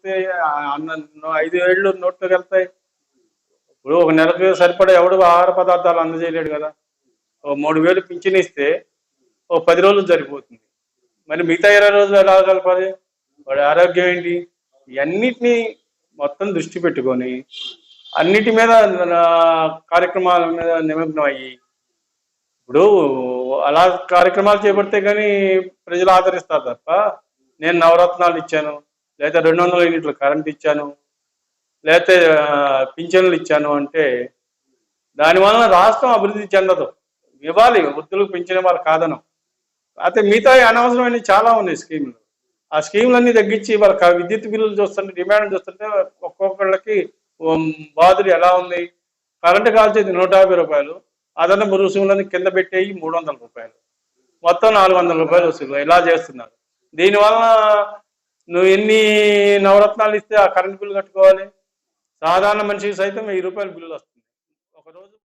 వస్తే అన్న ఐదు ఏళ్ళు నోట్లోకి వెళ్తాయి. ఇప్పుడు ఒక నెలకు సరిపడా ఎవడు ఆహార పదార్థాలు అందజేయలేడు కదా. ఓ మూడు వేలు పింఛన్ ఇస్తే ఓ పది రోజులు సరిపోతుంది. మరి మిగతా ఇరవై రోజులు ఎలా కలపాలి? వాడి ఆరోగ్యం ఏంటి? ఇవన్నిటినీ మొత్తం దృష్టి పెట్టుకొని అన్నిటి మీద కార్యక్రమాల మీద నిమగ్నం అయ్యి ఇప్పుడు అలా కార్యక్రమాలు చేపడితే కానీ ప్రజలు ఆదరిస్తారు తప్ప నేను నవరత్నాలు ఇచ్చాను. లేదా రెండు వందల యూనిట్లు కరెంట్ ఇచ్చాను లేకపోతే పింఛన్లు ఇచ్చాను అంటే దానివల్ల రాష్ట్రం అభివృద్ధి చెందదు. ఇవ్వాలి వృద్ధులకు పెంచిన వాళ్ళు కాదను. అయితే మిగతా అనవసరమైన చాలా ఉన్నాయి స్కీములు. ఆ స్కీములన్నీ తగ్గించి వాళ్ళ విద్యుత్ బిల్లులు చూస్తుంటే డిమాండ్ చూస్తుంటే ఒక్కొక్కళ్ళకి బాధలు ఎలా ఉంది కరెంటు కాల్చేది నూట యాభై రూపాయలు అదనపు రుసుములని కింద పెట్టేయి మూడు వందల రూపాయలు. మొత్తం నాలుగు వందల రూపాయలు వస్తుంది ఇలా చేస్తున్నారు. దీనివల్ల నువ్వు ఎన్ని నవరత్నాలు ఇస్తే ఆ కరెంట్ బిల్లు కట్టుకోవాలి? సాధారణ మనిషికి సైతం వెయ్యి రూపాయల బిల్లు వస్తుంది